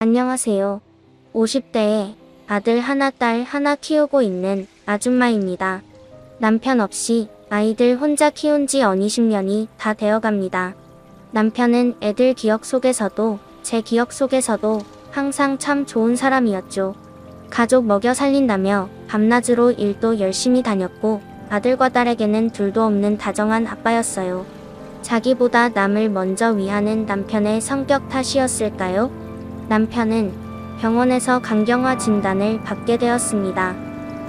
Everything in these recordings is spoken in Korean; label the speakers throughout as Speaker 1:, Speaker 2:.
Speaker 1: 안녕하세요. 50대에 아들 하나 딸 하나 키우고 있는 아줌마입니다. 남편 없이 아이들 혼자 키운 지 어니 10년이 다 되어갑니다. 남편은 애들 기억 속에서도 제 기억 속에서도 항상 참 좋은 사람이었죠. 가족 먹여 살린다며 밤낮으로 일도 열심히 다녔고 아들과 딸에게는 둘도 없는 다정한 아빠였어요. 자기보다 남을 먼저 위하는 남편의 성격 탓이었을까요? 남편은 병원에서 강경화 진단을 받게 되었습니다.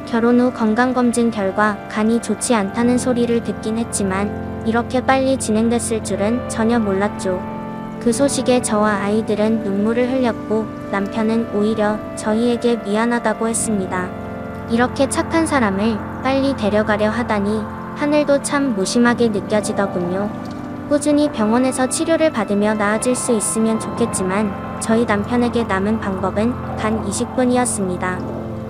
Speaker 1: 결혼 후 건강검진 결과 간이 좋지 않다는 소리를 듣긴 했지만 이렇게 빨리 진행됐을 줄은 전혀 몰랐죠. 그 소식에 저와 아이들은 눈물을 흘렸고 남편은 오히려 저희에게 미안하다고 했습니다. 이렇게 착한 사람을 빨리 데려가려 하다니 하늘도 참 무심하게 느껴지더군요. 꾸준히 병원에서 치료를 받으며 나아질 수 있으면 좋겠지만 저희 남편에게 남은 방법은 간 이식뿐이었습니다.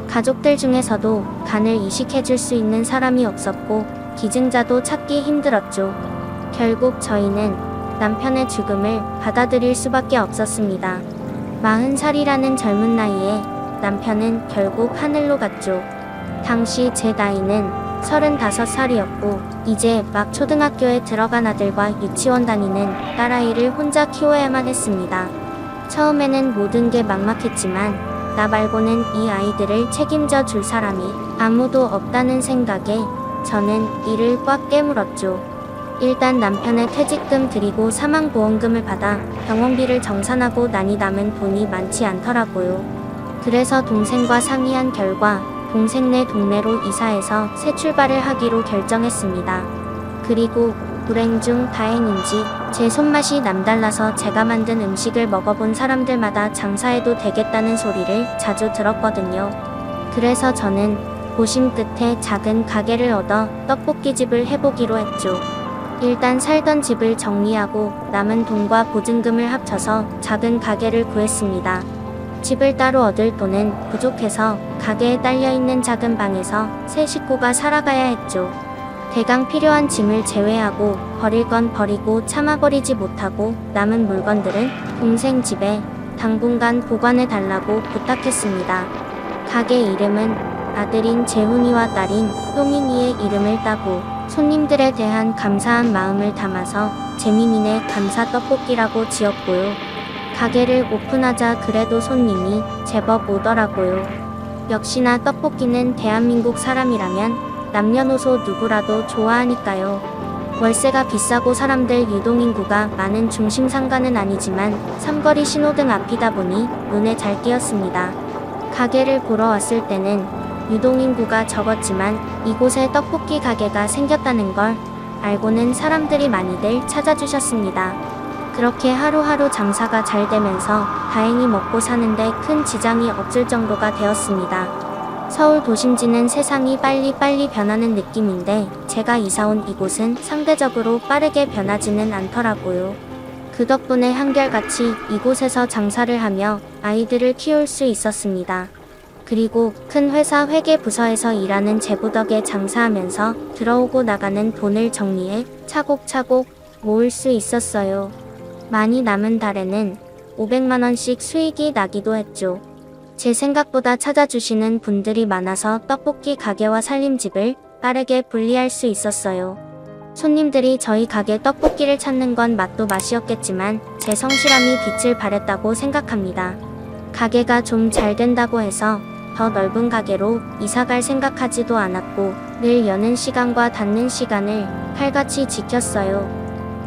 Speaker 1: 가족들 중에서도 간을 이식해줄 수 있는 사람이 없었고 기증자도 찾기 힘들었죠. 결국 저희는 남편의 죽음을 받아들일 수밖에 없었습니다. 40살이라는 젊은 나이에 남편은 결국 하늘로 갔죠. 당시 제 나이는 35살이었고 이제 막 초등학교에 들어간 아들과 유치원 다니는 딸아이를 혼자 키워야만 했습니다. 처음에는 모든 게 막막했지만 나 말고는 이 아이들을 책임져 줄 사람이 아무도 없다는 생각에 저는 이를 꽉 깨물었죠. 일단 남편의 퇴직금 드리고 사망보험금을 받아 병원비를 정산하고 나니 남은 돈이 많지 않더라고요. 그래서 동생과 상의한 결과 동생 네 동네로 이사해서 새 출발을 하기로 결정했습니다. 그리고 불행 중 다행인지 제 손맛이 남달라서 제가 만든 음식을 먹어본 사람들마다 장사해도 되겠다는 소리를 자주 들었거든요. 그래서 저는 고심 끝에 작은 가게를 얻어 떡볶이집을 해보기로 했죠. 일단 살던 집을 정리하고 남은 돈과 보증금을 합쳐서 작은 가게를 구했습니다. 집을 따로 얻을 돈은 부족해서 가게에 딸려있는 작은 방에서 세 식구가 살아가야 했죠. 대강 필요한 짐을 제외하고 버릴 건 버리고 참아버리지 못하고 남은 물건들은 동생 집에 당분간 보관해 달라고 부탁했습니다. 가게 이름은 아들인 재훈이와 딸인 효민이의 이름을 따고 손님들에 대한 감사한 마음을 담아서 재민이네 감사 떡볶이라고 지었고요. 가게를 오픈하자 그래도 손님이 제법 오더라고요. 역시나 떡볶이는 대한민국 사람이라면 남녀노소 누구라도 좋아하니까요. 월세가 비싸고 사람들 유동인구가 많은 중심 상가는 아니지만 삼거리 신호등 앞이다 보니 눈에 잘 띄었습니다. 가게를 보러 왔을 때는 유동인구가 적었지만 이곳에 떡볶이 가게가 생겼다는 걸 알고는 사람들이 많이들 찾아주셨습니다. 그렇게 하루하루 장사가 잘 되면서 다행히 먹고 사는데 큰 지장이 없을 정도가 되었습니다. 서울 도심지는 세상이 빨리빨리 변하는 느낌인데 제가 이사온 이곳은 상대적으로 빠르게 변하지는 않더라고요. 그 덕분에 한결같이 이곳에서 장사를 하며 아이들을 키울 수 있었습니다. 그리고 큰 회사 회계 부서에서 일하는 제부 덕에 장사하면서 들어오고 나가는 돈을 정리해 차곡차곡 모을 수 있었어요. 많이 남은 달에는 500만원씩 수익이 나기도 했죠. 제 생각보다 찾아주시는 분들이 많아서 떡볶이 가게와 살림집을 빠르게 분리할 수 있었어요. 손님들이 저희 가게 떡볶이를 찾는 건 맛도 맛이었겠지만 제 성실함이 빛을 발했다고 생각합니다. 가게가 좀 잘 된다고 해서 더 넓은 가게로 이사갈 생각하지도 않았고 늘 여는 시간과 닫는 시간을 칼같이 지켰어요.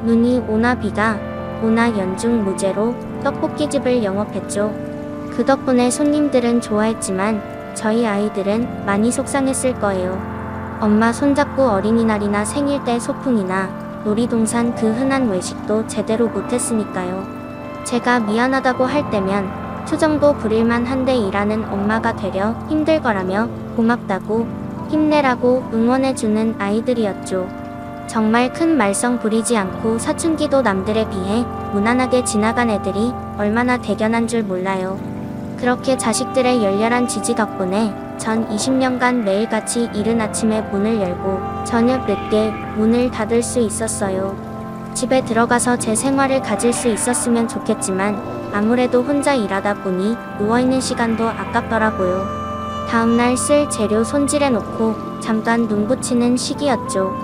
Speaker 1: 눈이 오나 비가 오나 연중 무죄로 떡볶이집을 영업했죠. 그 덕분에 손님들은 좋아했지만 저희 아이들은 많이 속상했을 거예요. 엄마 손잡고 어린이날이나 생일 때 소풍이나 놀이동산 그 흔한 외식도 제대로 못했으니까요. 제가 미안하다고 할 때면 투정도 부릴만 한데 일하는 엄마가 되려 힘들 거라며 고맙다고 힘내라고 응원해주는 아이들이었죠. 정말 큰 말썽 부리지 않고 사춘기도 남들에 비해 무난하게 지나간 애들이 얼마나 대견한 줄 몰라요. 그렇게 자식들의 열렬한 지지 덕분에 전 20년간 매일같이 이른 아침에 문을 열고 저녁 늦게 문을 닫을 수 있었어요. 집에 들어가서 제 생활을 가질 수 있었으면 좋겠지만 아무래도 혼자 일하다 보니 누워있는 시간도 아깝더라고요. 다음날 쓸 재료 손질해 놓고 잠깐 눈 붙이는 시기였죠.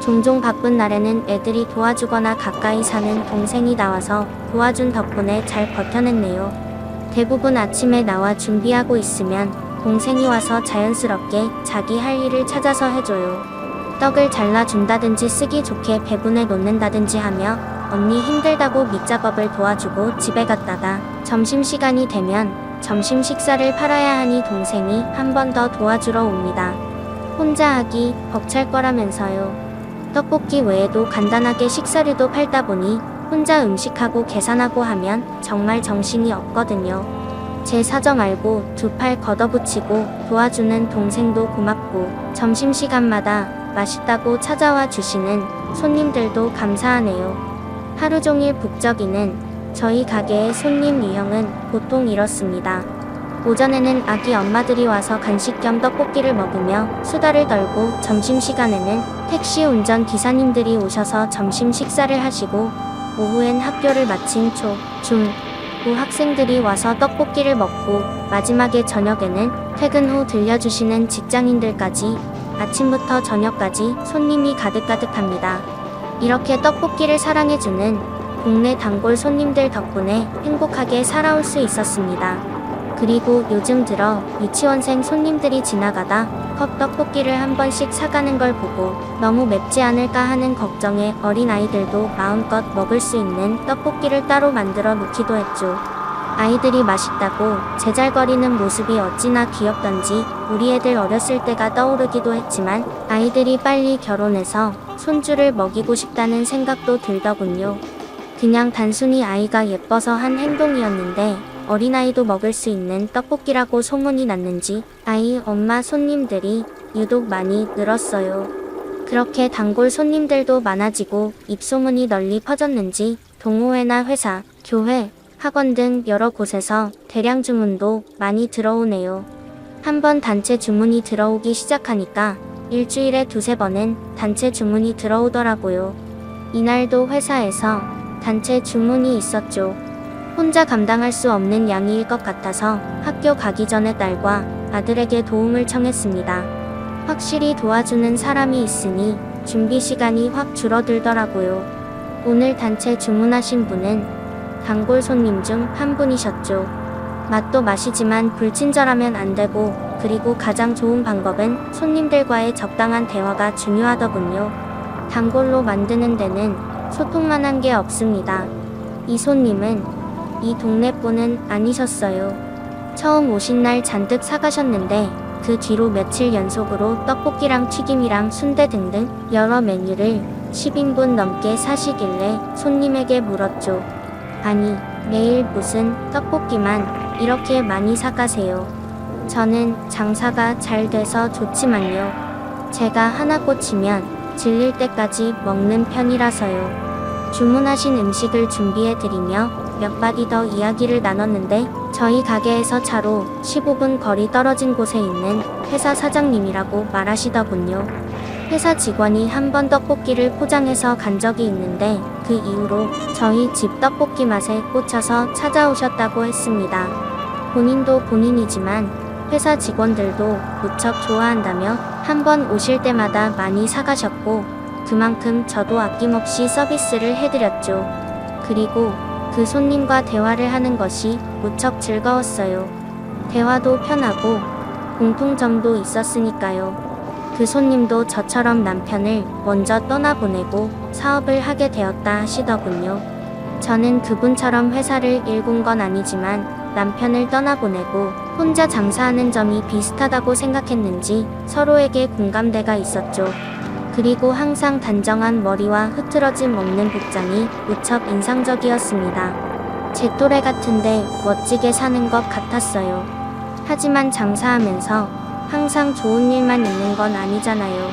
Speaker 1: 종종 바쁜 날에는 애들이 도와주거나 가까이 사는 동생이 나와서 도와준 덕분에 잘 버텨냈네요. 대부분 아침에 나와 준비하고 있으면 동생이 와서 자연스럽게 자기 할 일을 찾아서 해줘요. 떡을 잘라준다든지 쓰기 좋게 배분해 놓는다든지 하며 언니 힘들다고 밑작업을 도와주고 집에 갔다가 점심시간이 되면 점심 식사를 팔아야 하니 동생이 한 번 더 도와주러 옵니다. 혼자 하기 벅찰 거라면서요. 떡볶이 외에도 간단하게 식사류도 팔다 보니 혼자 음식하고 계산하고 하면 정말 정신이 없거든요. 제 사정 알고 두 팔 걷어붙이고 도와주는 동생도 고맙고 점심시간마다 맛있다고 찾아와 주시는 손님들도 감사하네요. 하루 종일 북적이는 저희 가게의 손님 유형은 보통 이렇습니다. 오전에는 아기 엄마들이 와서 간식 겸 떡볶이를 먹으며 수다를 떨고 점심시간에는 택시 운전 기사님들이 오셔서 점심 식사를 하시고 오후엔 학교를 마친 초, 중, 고 학생들이 와서 떡볶이를 먹고 마지막에 저녁에는 퇴근 후 들려주시는 직장인들까지 아침부터 저녁까지 손님이 가득가득합니다. 이렇게 떡볶이를 사랑해주는 국내 단골 손님들 덕분에 행복하게 살아올 수 있었습니다. 그리고 요즘 들어 유치원생 손님들이 지나가다 컵 떡볶이를 한 번씩 사가는 걸 보고 너무 맵지 않을까 하는 걱정에 어린 아이들도 마음껏 먹을 수 있는 떡볶이를 따로 만들어 놓기도 했죠. 아이들이 맛있다고 제잘거리는 모습이 어찌나 귀엽던지 우리 애들 어렸을 때가 떠오르기도 했지만 아이들이 빨리 결혼해서 손주를 먹이고 싶다는 생각도 들더군요. 그냥 단순히 아이가 예뻐서 한 행동이었는데 어린아이도 먹을 수 있는 떡볶이라고 소문이 났는지 아이 엄마 손님들이 유독 많이 늘었어요. 그렇게 단골 손님들도 많아지고 입소문이 널리 퍼졌는지 동호회나 회사, 교회, 학원 등 여러 곳에서 대량 주문도 많이 들어오네요. 한번 단체 주문이 들어오기 시작하니까 일주일에 두세 번은 단체 주문이 들어오더라고요. 이날도 회사에서 단체 주문이 있었죠. 혼자 감당할 수 없는 양일 것 같아서 학교 가기 전에 딸과 아들에게 도움을 청했습니다. 확실히 도와주는 사람이 있으니 준비 시간이 확 줄어들더라고요. 오늘 단체 주문하신 분은 단골 손님 중 한 분이셨죠. 맛도 맛이지만 불친절하면 안 되고 그리고 가장 좋은 방법은 손님들과의 적당한 대화가 중요하더군요. 단골로 만드는 데는 소통만 한 게 없습니다. 이 손님은 이 동네 분은 아니셨어요. 처음 오신 날 잔뜩 사가셨는데 그 뒤로 며칠 연속으로 떡볶이랑 튀김이랑 순대 등등 여러 메뉴를 10인분 넘게 사시길래 손님에게 물었죠. 아니, 매일 무슨 떡볶이만 이렇게 많이 사가세요. 저는 장사가 잘 돼서 좋지만요. 제가 하나 꽂히면 질릴 때까지 먹는 편이라서요. 주문하신 음식을 준비해 드리며 몇 마디 더 이야기를 나눴는데 저희 가게에서 차로 15분 거리 떨어진 곳에 있는 회사 사장님이라고 말하시더군요. 회사 직원이 한 번 떡볶이를 포장해서 간 적이 있는데 그 이후로 저희 집 떡볶이 맛에 꽂혀서 찾아오셨다고 했습니다. 본인도 본인이지만 회사 직원들도 무척 좋아한다며 한 번 오실 때마다 많이 사가셨고 그만큼 저도 아낌없이 서비스를 해드렸죠. 그리고 그 손님과 대화를 하는 것이 무척 즐거웠어요. 대화도 편하고 공통점도 있었으니까요. 그 손님도 저처럼 남편을 먼저 떠나보내고 사업을 하게 되었다 하시더군요. 저는 그분처럼 회사를 일군 건 아니지만 남편을 떠나보내고 혼자 장사하는 점이 비슷하다고 생각했는지 서로에게 공감대가 있었죠. 그리고 항상 단정한 머리와 흐트러짐 없는 복장이 무척 인상적이었습니다. 제 또래 같은데 멋지게 사는 것 같았어요. 하지만 장사하면서 항상 좋은 일만 있는 건 아니잖아요.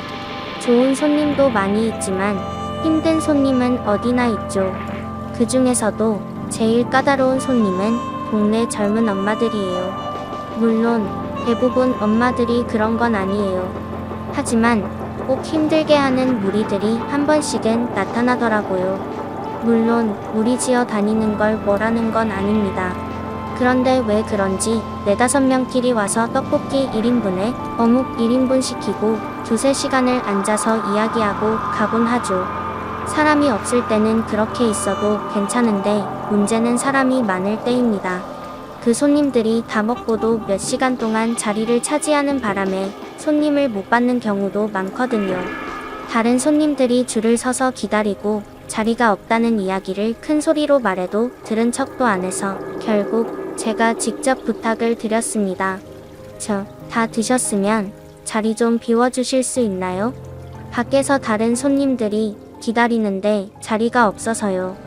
Speaker 1: 좋은 손님도 많이 있지만 힘든 손님은 어디나 있죠. 그 중에서도 제일 까다로운 손님은 동네 젊은 엄마들이에요. 물론 대부분 엄마들이 그런 건 아니에요. 하지만 꼭 힘들게 하는 무리들이 한 번씩은 나타나더라고요. 물론 무리 지어 다니는 걸 뭐라는 건 아닙니다. 그런데 왜 그런지 네다섯 명끼리 와서 떡볶이 1인분에 어묵 1인분 시키고 두세 시간을 앉아서 이야기하고 가곤 하죠. 사람이 없을 때는 그렇게 있어도 괜찮은데 문제는 사람이 많을 때입니다. 그 손님들이 다 먹고도 몇 시간 동안 자리를 차지하는 바람에 손님을 못 받는 경우도 많거든요. 다른 손님들이 줄을 서서 기다리고 자리가 없다는 이야기를 큰 소리로 말해도 들은 척도 안 해서 결국 제가 직접 부탁을 드렸습니다. 저, 다 드셨으면 자리 좀 비워주실 수 있나요? 밖에서 다른 손님들이 기다리는데 자리가 없어서요.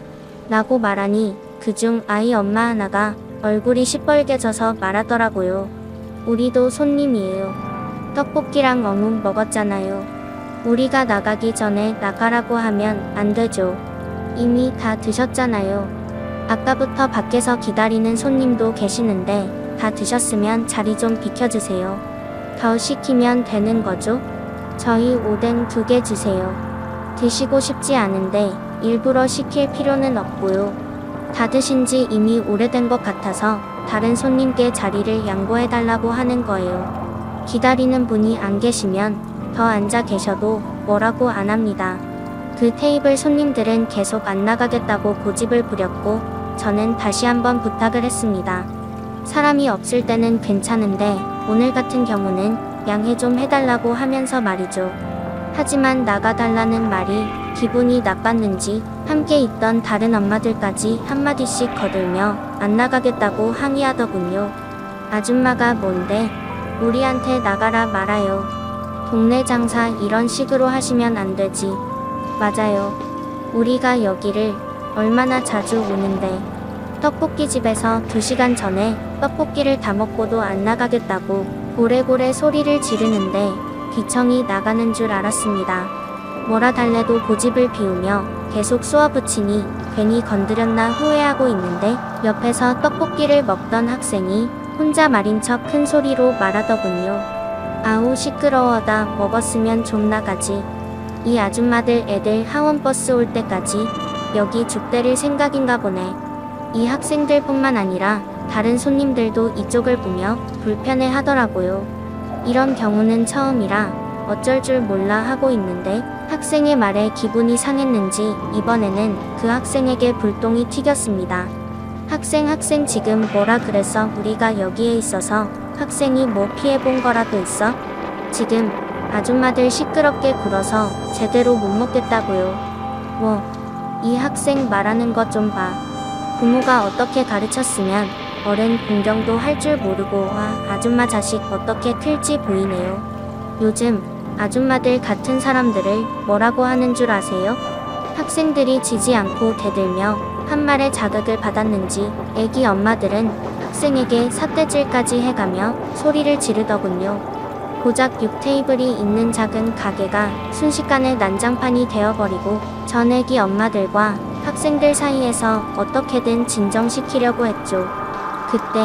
Speaker 1: 라고 말하니 그중 아이 엄마 하나가 얼굴이 시뻘개져서 말하더라고요. 우리도 손님이에요. 떡볶이랑 어묵 먹었잖아요. 우리가 나가기 전에 나가라고 하면 안 되죠. 이미 다 드셨잖아요. 아까부터 밖에서 기다리는 손님도 계시는데 다 드셨으면 자리 좀 비켜주세요. 더 시키면 되는 거죠? 저희 오뎅 두 개 주세요. 드시고 싶지 않은데 일부러 시킬 필요는 없고요. 다 드신 지 이미 오래된 것 같아서 다른 손님께 자리를 양보해달라고 하는 거예요. 기다리는 분이 안 계시면 더 앉아 계셔도 뭐라고 안 합니다. 그 테이블 손님들은 계속 안 나가겠다고 고집을 부렸고 저는 다시 한번 부탁을 했습니다. 사람이 없을 때는 괜찮은데 오늘 같은 경우는 양해 좀 해달라고 하면서 말이죠. 하지만 나가달라는 말이 기분이 나빴는지 함께 있던 다른 엄마들까지 한마디씩 거들며 안 나가겠다고 항의하더군요. 아줌마가 뭔데 우리한테 나가라 말아요. 동네 장사 이런 식으로 하시면 안 되지. 맞아요. 우리가 여기를 얼마나 자주 오는데 떡볶이 집에서 2시간 전에 떡볶이를 다 먹고도 안 나가겠다고 고래고래 소리를 지르는데 귀청이 나가는 줄 알았습니다. 뭐라 달래도 고집을 피우며 계속 쏘아붙이니 괜히 건드렸나 후회하고 있는데 옆에서 떡볶이를 먹던 학생이 혼자 말인 척 큰 소리로 말하더군요. 아우 시끄러워다 먹었으면 좀 나가지. 이 아줌마들 애들 하원버스 올 때까지 여기 죽 때릴 생각인가 보네. 이 학생들뿐만 아니라 다른 손님들도 이쪽을 보며 불편해 하더라고요. 이런 경우는 처음이라 어쩔 줄 몰라 하고 있는데 학생의 말에 기분이 상했는지 이번에는 그 학생에게 불똥이 튀겼습니다. 학생 학생 지금 뭐라 그랬어 우리가 여기에 있어서 학생이 뭐 피해본 거라도 있어? 지금 아줌마들 시끄럽게 굴어서 제대로 못 먹겠다고요. 뭐 이 학생 말하는 것 좀 봐. 부모가 어떻게 가르쳤으면 어른 공경도 할 줄 모르고 와 아줌마 자식 어떻게 클지 보이네요. 요즘 아줌마들 같은 사람들을 뭐라고 하는 줄 아세요? 학생들이 지지 않고 대들며 한 말의 자극을 받았는지 애기 엄마들은 학생에게 삿대질까지 해가며 소리를 지르더군요. 고작 6테이블이 있는 작은 가게가 순식간에 난장판이 되어버리고 전 애기 엄마들과 학생들 사이에서 어떻게든 진정시키려고 했죠. 그때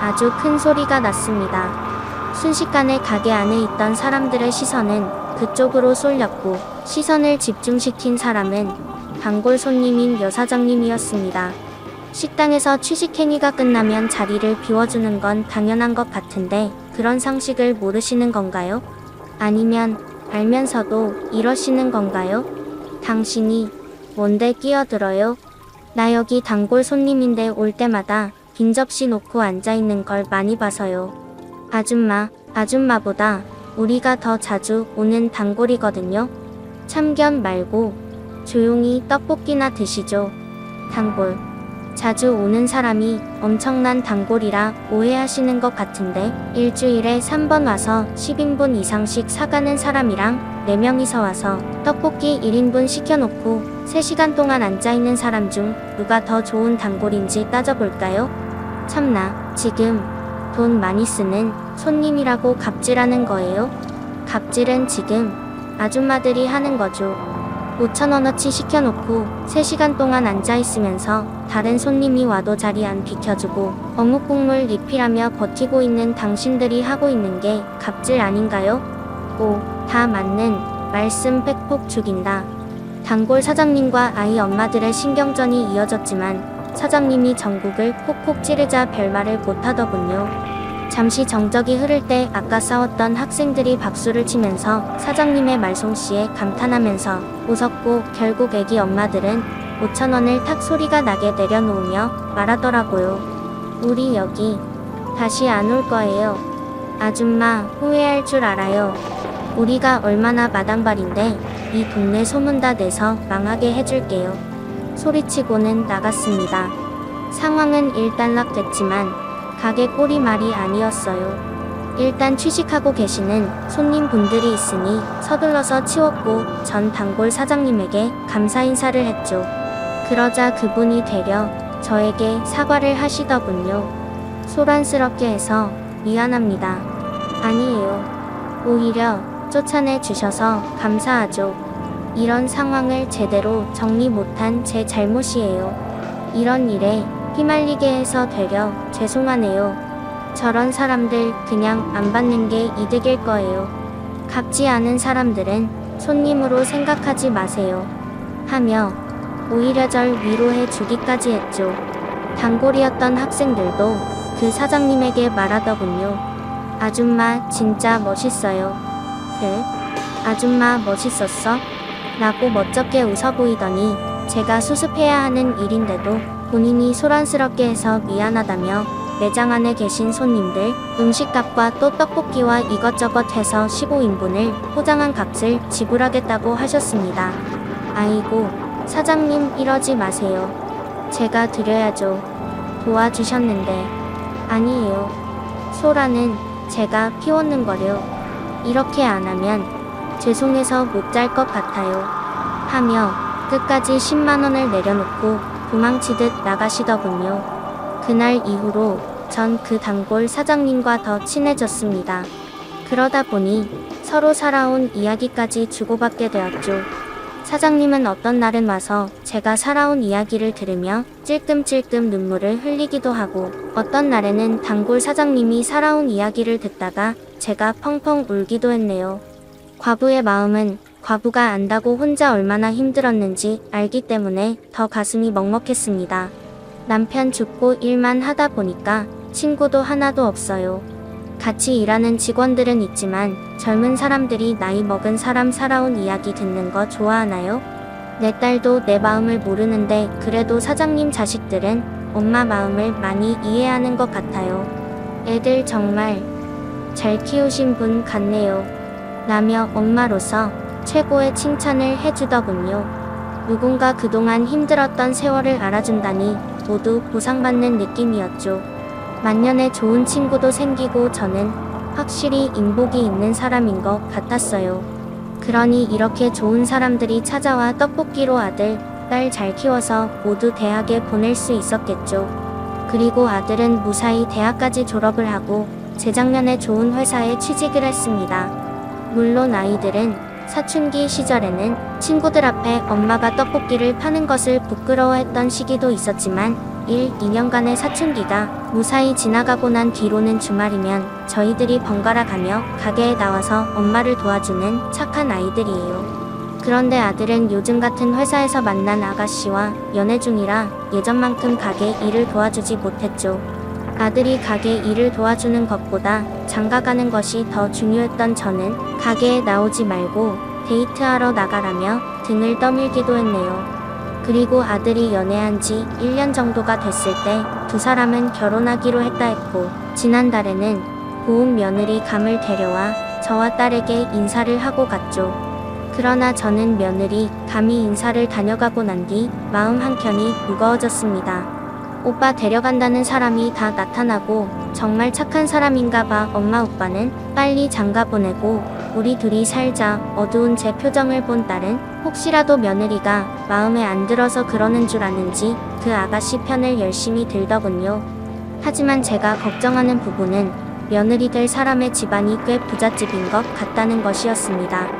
Speaker 1: 아주 큰 소리가 났습니다. 순식간에 가게 안에 있던 사람들의 시선은 그쪽으로 쏠렸고 시선을 집중시킨 사람은 단골 손님인 여사장님이었습니다. 식당에서 취식행위가 끝나면 자리를 비워주는 건 당연한 것 같은데 그런 상식을 모르시는 건가요? 아니면 알면서도 이러시는 건가요? 당신이 뭔데 끼어들어요? 나 여기 단골 손님인데 올 때마다 빈 접시 놓고 앉아 있는 걸 많이 봐서요. 아줌마, 아줌마보다 우리가 더 자주 오는 단골이거든요. 참견 말고 조용히 떡볶이나 드시죠. 단골. 자주 오는 사람이 엄청난 단골이라 오해하시는 것 같은데 일주일에 3번 와서 10인분 이상씩 사가는 사람이랑 4명이서 와서 떡볶이 1인분 시켜놓고 3시간 동안 앉아있는 사람 중 누가 더 좋은 단골인지 따져볼까요? 참나, 지금 돈 많이 쓰는 손님이라고 갑질하는 거예요? 갑질은 지금 아줌마들이 하는 거죠. 5천원어치 시켜놓고 3시간 동안 앉아있으면서 다른 손님이 와도 자리 안 비켜주고 어묵 국물 리필하며 버티고 있는 당신들이 하고 있는 게 갑질 아닌가요? 오, 다 맞는 말씀 팩폭 죽인다. 단골 사장님과 아이 엄마들의 신경전이 이어졌지만 사장님이 전국을 콕콕 찌르자 별말을 못하더군요. 잠시 정적이 흐를 때 아까 싸웠던 학생들이 박수를 치면서 사장님의 말솜씨에 감탄하면서 웃었고 결국 애기 엄마들은 5천 원을 탁 소리가 나게 내려놓으며 말하더라고요. 우리 여기 다시 안 올 거예요. 아줌마 후회할 줄 알아요. 우리가 얼마나 마당발인데 이 동네 소문 다 내서 망하게 해줄게요. 소리치고는 나갔습니다. 상황은 일단락됐지만 가게 꼴이 말이 아니었어요. 일단 취식하고 계시는 손님분들이 있으니 서둘러서 치웠고 전 단골 사장님에게 감사 인사를 했죠. 그러자 그분이 되려 저에게 사과를 하시더군요. 소란스럽게 해서 미안합니다. 아니에요. 오히려 쫓아내 주셔서 감사하죠. 이런 상황을 제대로 정리 못한 제 잘못이에요. 이런 일에 휘말리게 해서 되려 죄송하네요. 저런 사람들 그냥 안 받는 게 이득일 거예요. 갚지 않은 사람들은 손님으로 생각하지 마세요. 하며 오히려 절 위로해 주기까지 했죠. 단골이었던 학생들도 그 사장님에게 말하더군요. 아줌마 진짜 멋있어요. 그래? 아줌마 멋있었어? 라고 멋쩍게 웃어 보이더니 제가 수습해야 하는 일인데도 본인이 소란스럽게 해서 미안하다며 매장 안에 계신 손님들 음식값과 또 떡볶이와 이것저것 해서 15인분을 포장한 값을 지불하겠다고 하셨습니다. 아이고, 사장님 이러지 마세요. 제가 드려야죠. 도와주셨는데. 아니에요. 소라는 제가 피웠는 거려. 이렇게 안 하면 죄송해서 못 잘 것 같아요. 하며 끝까지 10만원을 내려놓고 도망치듯 나가시더군요. 그날 이후로 전 그 단골 사장님과 더 친해졌습니다. 그러다 보니 서로 살아온 이야기까지 주고받게 되었죠. 사장님은 어떤 날은 와서 제가 살아온 이야기를 들으며 찔끔찔끔 눈물을 흘리기도 하고 어떤 날에는 단골 사장님이 살아온 이야기를 듣다가 제가 펑펑 울기도 했네요. 과부의 마음은 과부가 안다고 혼자 얼마나 힘들었는지 알기 때문에 더 가슴이 먹먹했습니다. 남편 죽고 일만 하다 보니까 친구도 하나도 없어요. 같이 일하는 직원들은 있지만 젊은 사람들이 나이 먹은 사람 살아온 이야기 듣는 거 좋아하나요? 내 딸도 내 마음을 모르는데 그래도 사장님 자식들은 엄마 마음을 많이 이해하는 것 같아요. 애들 정말 잘 키우신 분 같네요. 라며 엄마로서 최고의 칭찬을 해주더군요. 누군가 그동안 힘들었던 세월을 알아준다니 모두 보상받는 느낌이었죠. 만년에 좋은 친구도 생기고 저는 확실히 인복이 있는 사람인 것 같았어요. 그러니 이렇게 좋은 사람들이 찾아와 떡볶이로 아들, 딸 잘 키워서 모두 대학에 보낼 수 있었겠죠. 그리고 아들은 무사히 대학까지 졸업을 하고 재작년에 좋은 회사에 취직을 했습니다. 물론 아이들은 사춘기 시절에는 친구들 앞에 엄마가 떡볶이를 파는 것을 부끄러워했던 시기도 있었지만 1, 2년간의 사춘기가 무사히 지나가고 난 뒤로는 주말이면 저희들이 번갈아 가며 가게에 나와서 엄마를 도와주는 착한 아이들이에요. 그런데 아들은 요즘 같은 회사에서 만난 아가씨와 연애 중이라 예전만큼 가게 일을 도와주지 못했죠. 아들이 가게 일을 도와주는 것보다 장가가는 것이 더 중요했던 저는 가게에 나오지 말고 데이트하러 나가라며 등을 떠밀기도 했네요. 그리고 아들이 연애한 지 1년 정도가 됐을 때 두 사람은 결혼하기로 했다 했고 지난달에는 고운 며느리 감을 데려와 저와 딸에게 인사를 하고 갔죠. 그러나 저는 며느리 감히 인사를 다녀가고 난 뒤 마음 한켠이 무거워졌습니다. 오빠 데려간다는 사람이 다 나타나고 정말 착한 사람인가 봐 엄마 오빠는 빨리 장가 보내고 우리 둘이 살자 어두운 제 표정을 본 딸은 혹시라도 며느리가 마음에 안 들어서 그러는 줄 아는지 그 아가씨 편을 열심히 들더군요. 하지만 제가 걱정하는 부분은 며느리 될 사람의 집안이 꽤 부잣집인 것 같다는 것이었습니다.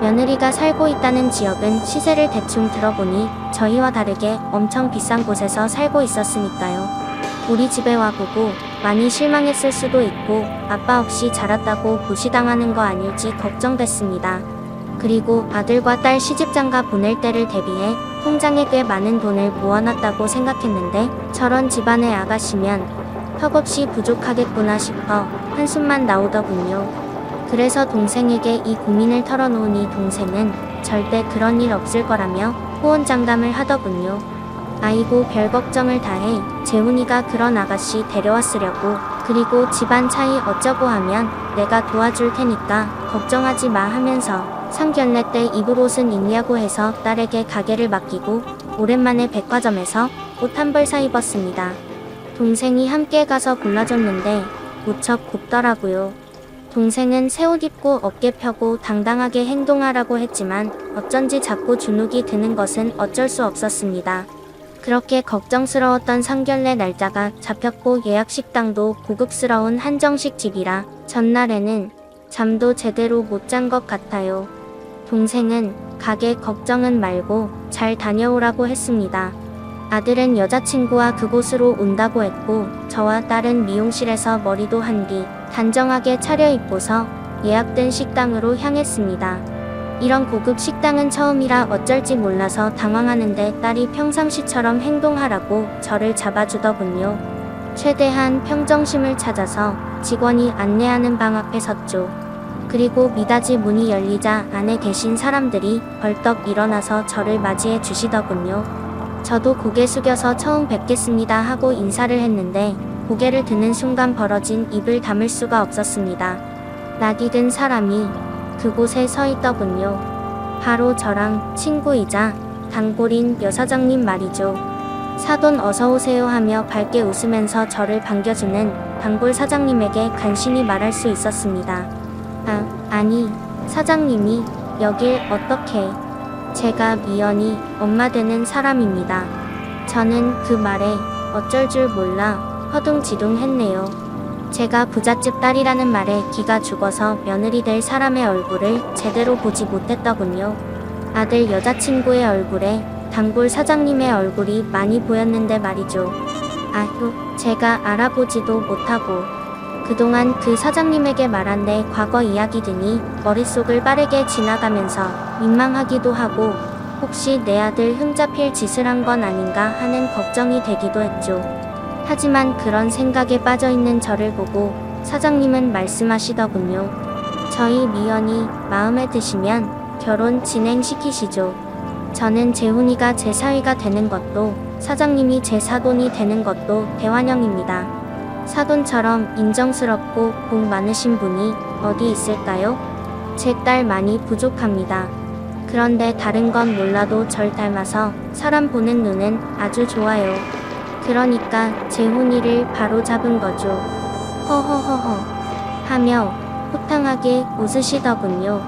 Speaker 1: 며느리가 살고 있다는 지역은 시세를 대충 들어보니 저희와 다르게 엄청 비싼 곳에서 살고 있었으니까요. 우리 집에 와보고 많이 실망했을 수도 있고 아빠 없이 자랐다고 무시당하는 거 아닐지 걱정됐습니다. 그리고 아들과 딸 시집장가 보낼 때를 대비해 통장에 꽤 많은 돈을 모아놨다고 생각했는데 저런 집안의 아가씨면 턱없이 부족하겠구나 싶어 한숨만 나오더군요. 그래서 동생에게 이 고민을 털어놓으니 동생은 절대 그런 일 없을 거라며 호언장담을 하더군요. 아이고 별 걱정을 다해 재훈이가 그런 아가씨 데려왔으려고 그리고 집안 차이 어쩌고 하면 내가 도와줄 테니까 걱정하지 마 하면서 상견례 때 입을 옷은 있냐고 해서 딸에게 가게를 맡기고 오랜만에 백화점에서 옷 한 벌 사 입었습니다. 동생이 함께 가서 골라줬는데 무척 곱더라고요. 동생은 새 옷 입고 어깨 펴고 당당하게 행동하라고 했지만 어쩐지 자꾸 주눅이 드는 것은 어쩔 수 없었습니다. 그렇게 걱정스러웠던 상견례 날짜가 잡혔고 예약 식당도 고급스러운 한정식 집이라 전날에는 잠도 제대로 못 잔 것 같아요. 동생은 가게 걱정은 말고 잘 다녀오라고 했습니다. 아들은 여자친구와 그곳으로 온다고 했고 저와 딸은 미용실에서 머리도 한 뒤 단정하게 차려입고서 예약된 식당으로 향했습니다. 이런 고급 식당은 처음이라 어쩔지 몰라서 당황하는데 딸이 평상시처럼 행동하라고 저를 잡아주더군요. 최대한 평정심을 찾아서 직원이 안내하는 방 앞에 섰죠. 그리고 미닫이 문이 열리자 안에 계신 사람들이 벌떡 일어나서 저를 맞이해 주시더군요. 저도 고개 숙여서 처음 뵙겠습니다 하고 인사를 했는데 고개를 드는 순간 벌어진 입을 다물 수가 없었습니다. 낯익은 사람이 그곳에 서 있더군요. 바로 저랑 친구이자 단골인 여사장님 말이죠. 사돈 어서오세요 하며 밝게 웃으면서 저를 반겨주는 단골 사장님에게 간신히 말할 수 있었습니다. 아, 아니, 사장님이 여길 어떻게. 제가 미연이 엄마 되는 사람입니다. 저는 그 말에 어쩔 줄 몰라 허둥지둥 했네요. 제가 부잣집 딸이라는 말에 기가 죽어서 며느리 될 사람의 얼굴을 제대로 보지 못했더군요. 아들 여자친구의 얼굴에 단골 사장님의 얼굴이 많이 보였는데 말이죠. 아휴, 제가 알아보지도 못하고 그동안 그 사장님에게 말한 내 과거 이야기 등이 머릿속을 빠르게 지나가면서 민망하기도 하고 혹시 내 아들 흠잡힐 짓을 한 건 아닌가 하는 걱정이 되기도 했죠. 하지만 그런 생각에 빠져 있는 저를 보고 사장님은 말씀하시더군요. 저희 미연이 마음에 드시면 결혼 진행시키시죠. 저는 재훈이가 제 사위가 되는 것도 사장님이 제 사돈이 되는 것도 대환영입니다. 사돈처럼 인정스럽고 복 많으신 분이 어디 있을까요? 제 딸 많이 부족합니다. 그런데 다른 건 몰라도 절 닮아서 사람 보는 눈은 아주 좋아요. 그러니까 재훈이를 바로 잡은 거죠. 허허허허 하며 호탕하게 웃으시더군요.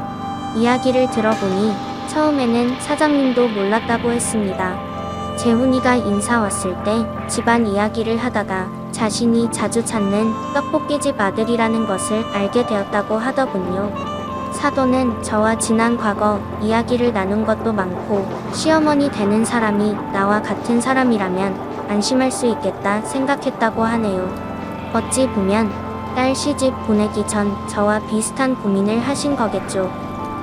Speaker 1: 이야기를 들어보니 처음에는 사장님도 몰랐다고 했습니다. 재훈이가 인사 왔을 때 집안 이야기를 하다가 자신이 자주 찾는 떡볶이집 아들이라는 것을 알게 되었다고 하더군요. 사돈은 저와 지난 과거 이야기를 나눈 것도 많고 시어머니 되는 사람이 나와 같은 사람이라면 안심할 수 있겠다 생각했다고 하네요. 어찌 보면 딸 시집 보내기 전 저와 비슷한 고민을 하신 거겠죠.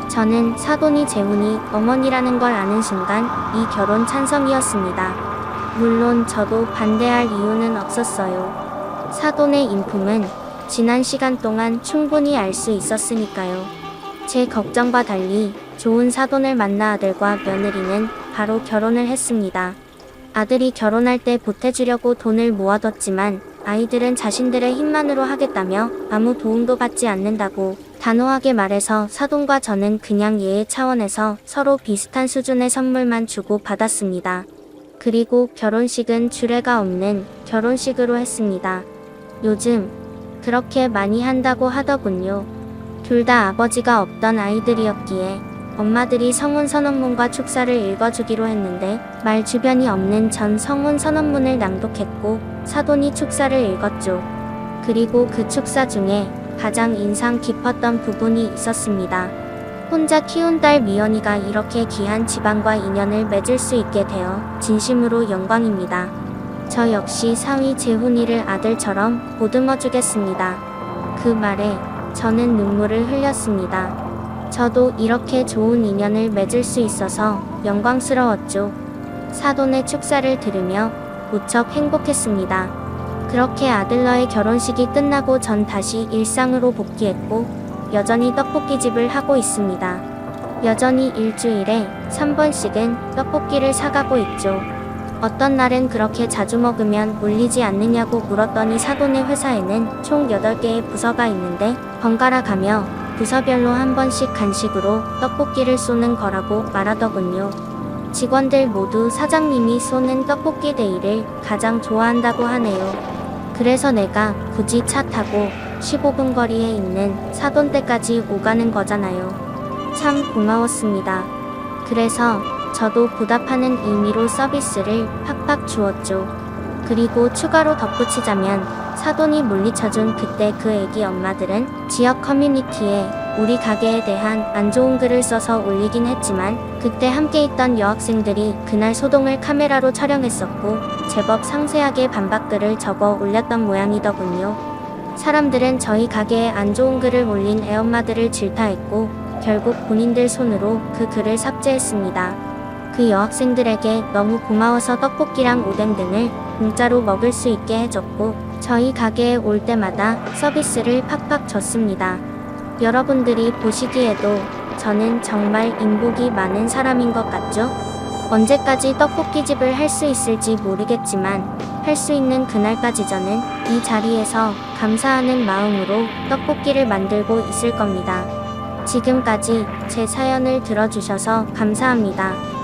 Speaker 1: 저는 사돈이 재훈이 어머니라는 걸 아는 순간 이 결혼 찬성이었습니다. 물론 저도 반대할 이유는 없었어요. 사돈의 인품은 지난 시간 동안 충분히 알 수 있었으니까요. 제 걱정과 달리 좋은 사돈을 만나 아들과 며느리는 바로 결혼을 했습니다. 아들이 결혼할 때 보태주려고 돈을 모아뒀지만 아이들은 자신들의 힘만으로 하겠다며 아무 도움도 받지 않는다고 단호하게 말해서 사돈과 저는 그냥 예의 차원에서 서로 비슷한 수준의 선물만 주고 받았습니다. 그리고 결혼식은 주례가 없는 결혼식으로 했습니다. 요즘 그렇게 많이 한다고 하더군요. 둘 다 아버지가 없던 아이들이었기에 엄마들이 성혼 선언문과 축사를 읽어주기로 했는데 말 주변이 없는 전 성혼 선언문을 낭독했고 사돈이 축사를 읽었죠. 그리고 그 축사 중에 가장 인상 깊었던 부분이 있었습니다. 혼자 키운 딸 미연이가 이렇게 귀한 집안과 인연을 맺을 수 있게 되어 진심으로 영광입니다. 저 역시 사위 재훈이를 아들처럼 보듬어 주겠습니다. 그 말에 저는 눈물을 흘렸습니다. 저도 이렇게 좋은 인연을 맺을 수 있어서 영광스러웠죠. 사돈의 축사를 들으며 무척 행복했습니다. 그렇게 아들러의 결혼식이 끝나고 전 다시 일상으로 복귀했고 여전히 떡볶이집을 하고 있습니다. 여전히 일주일에 3번씩은 떡볶이를 사가고 있죠. 어떤 날은 그렇게 자주 먹으면 물리지 않느냐고 물었더니 사돈의 회사에는 총 8개의 부서가 있는데 번갈아 가며 부서별로 한 번씩 간식으로 떡볶이를 쏘는 거라고 말하더군요. 직원들 모두 사장님이 쏘는 떡볶이 데이를 가장 좋아한다고 하네요. 그래서 내가 굳이 차 타고 15분 거리에 있는 사돈댁까지 오가는 거잖아요. 참 고마웠습니다. 그래서 저도 보답하는 의미로 서비스를 팍팍 주었죠. 그리고 추가로 덧붙이자면 사돈이 물리쳐준 그때 그 애기 엄마들은 지역 커뮤니티에 우리 가게에 대한 안 좋은 글을 써서 올리긴 했지만 그때 함께 있던 여학생들이 그날 소동을 카메라로 촬영했었고 제법 상세하게 반박글을 적어 올렸던 모양이더군요. 사람들은 저희 가게에 안 좋은 글을 올린 애엄마들을 질타했고 결국 본인들 손으로 그 글을 삭제했습니다. 그 여학생들에게 너무 고마워서 떡볶이랑 오뎅 등을 공짜로 먹을 수 있게 해줬고 저희 가게에 올 때마다 서비스를 팍팍 줬습니다. 여러분들이 보시기에도 저는 정말 인복이 많은 사람인 것 같죠? 언제까지 떡볶이집을 할 수 있을지 모르겠지만 할 수 있는 그날까지 저는 이 자리에서 감사하는 마음으로 떡볶이를 만들고 있을 겁니다. 지금까지 제 사연을 들어주셔서 감사합니다.